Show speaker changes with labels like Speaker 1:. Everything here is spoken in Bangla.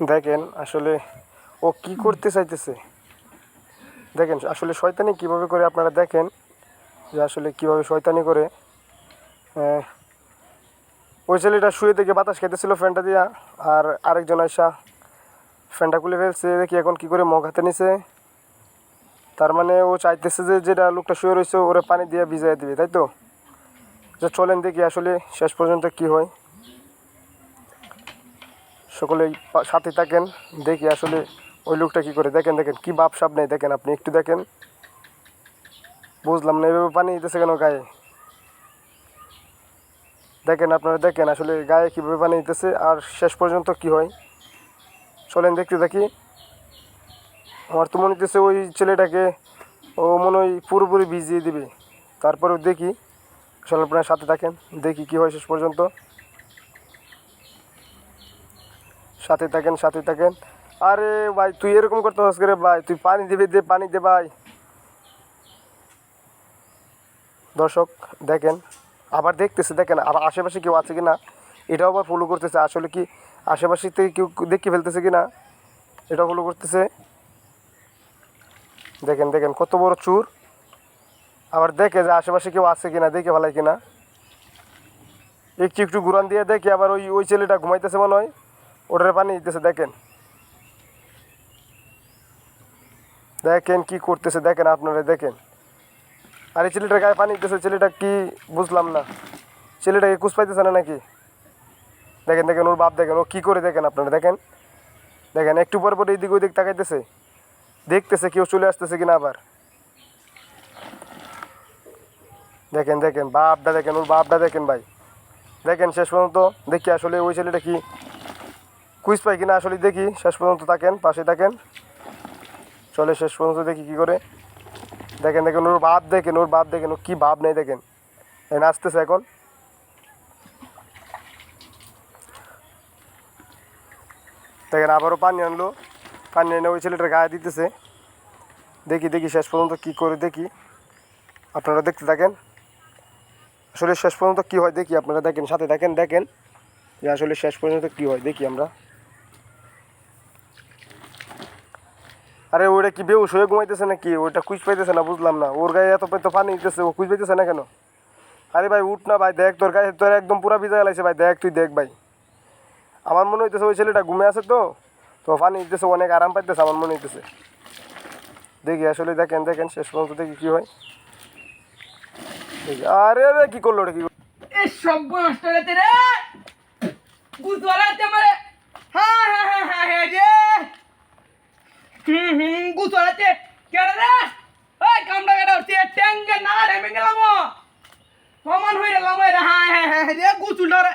Speaker 1: দেখেন, আসলে ও কি করতে চাইতেছে? দেখেন, আসলে শয়তানি কীভাবে করে আপনারা দেখেন যে আসলে কীভাবে শয়তানি করে। ওই ছেলেটা শুয়ে থেকে বাতাস খেতেছিল ফ্যানটা দিয়া, আর আরেকজন আইসা ফ্যানটা খুলে ফেলছে, দেখি এখন কি করে মগ হাতে নিছে। তার মানে ও চাইতেছে যে যেটা লোকটা শুয়ে রয়েছে ওরা পানি দিয়ে ভিজাই দিবে, তাই তো? যে চলেন দেখি আসলে শেষ পর্যন্ত কি হয়। সকলেই সাথে থাকেন, দেখি আসলে ওই লোকটা কি করে। দেখেন দেখেন, কি বাপ সাপ নেই। দেখেন, আপনি একটু দেখেন। বুঝলাম না, এভাবে পানি দিতেছে কেন গায়ে? দেখেন, আপনারা দেখেন আসলে গায়ে কীভাবে পানি দিতেছে আর শেষ পর্যন্ত কি হয়। চলেন দেখতে থাকি। আমার তো মনে হইতেছে ওই ছেলেটাকে ও মনে হয় পুরোপুরি ভিজিয়ে দিবে। তারপরেও দেখি। আসলে আপনার সাথে থাকেন, দেখি কি হয় শেষ পর্যন্ত। সাথে থাকেন সাথে থাকেন। আরে ভাই, তুই এরকম করতে হস করে ভাই? তুই পানি দিবি দে, পানি দে ভাই। দর্শক, দেখেন, আবার দেখতেছে, দেখেন, আবার আশেপাশে কেউ আছে কি না এটাও আবার ফলো করতেছে। আসলে কি আশেপাশে থেকে কেউ দেখে ফেলতেছে কি না এটাও ফলো করতেছে। দেখেন দেখেন, কত বড় চুর। আবার দেখে যে আশেপাশে কেউ আছে কিনা, দেখে ভালাই কিনা। একটু একটু ঘুরান দিয়ে দেখে আবার ওই ওই ছেলেটা ঘুমাইতেছে মনে হয়। ওটার পানি দিতেছে, দেখেন। দেখেন কি করতেছে, দেখেন আপনারা দেখেন। আর ছেলেটার গায়ে পানি দিতেছে, ছেলেটা কি বুঝলাম না। ছেলেটাকে কুচ পাইতেছে না নাকি? দেখেন দেখেন, ওর বাপ দেখেন, ও কি করে দেখেন আপনারা দেখেন। দেখেন, একটু পর পর এইদিক ওইদিক তাকাইতেছে। দেখতেছে কেউ চলে আসতেছে কিনা আবার। দেখেন দেখেন, বাপটা দেখেন, ওর বাপটা দেখেন ভাই। দেখেন, শেষ পর্যন্ত দেখি আসলে ওই ছেলেটা কি কুইজ পাই কিনা আসলে দেখি, শেষ পর্যন্ত থাকেন, পাশে থাকেন। চলে শেষ পর্যন্ত দেখি কি করে। দেখেন দেখেন, ওর বাপ দেখেন, ওর বাপ দেখেন ও কি ভাব নেই দেখেন। নাচতেছে এখন। দেখেন, আবারও পানি আনলো। পানি এনে ওই ছেলেটার গায়ে দিতেছে। দেখি দেখি শেষ পর্যন্ত কি করে দেখি। আপনারা দেখতে থাকেন। আসলে শেষ পর্যন্ত কি হয় দেখি, আপনারা দেখেন, সাথে দেখেন দেখেন। যে আসলে শেষ পর্যন্ত কি হয় দেখি আমরা। আরে ওটা কি বেউস হয়ে ঘুমাইতেছে নাকি? ওটা কুচ পাইতেছে না, বুঝলাম না। ওর গায়ে এত তো পানি দিতেছে, ও কুচ পাইতেছে না কেন? আরে ভাই, উঠ না ভাই, দেখ তোর গায়ে, তোর একদম পুরা ভিজা গেলাইছে ভাই, দেখ, তুই দেখ ভাই। আমার মনে হইতেছে ওই ছেলেটা ঘুমে আছে তো তো পানি দিতেছে, অনেক আরাম পাইতেছে, আমার মনে হইতেছে। দেখি, আসলে দেখেন দেখেন, শেষ পর্যন্ত দেখি কি হয়। আরে রে, কি করল? কি
Speaker 2: সব রে গুজরাতে মারে হ্যাঁ হ্যাঁ হ্যাঁ হুম হুম গুজরাতে কেডা রে ওই কামড়া কেডা উঠছে ট্যাঙ্গে না রে মে গেলাম সমান হয়ে গেলাম রে হ্যাঁ হ্যাঁ হ্যাঁ রে গুজুল রে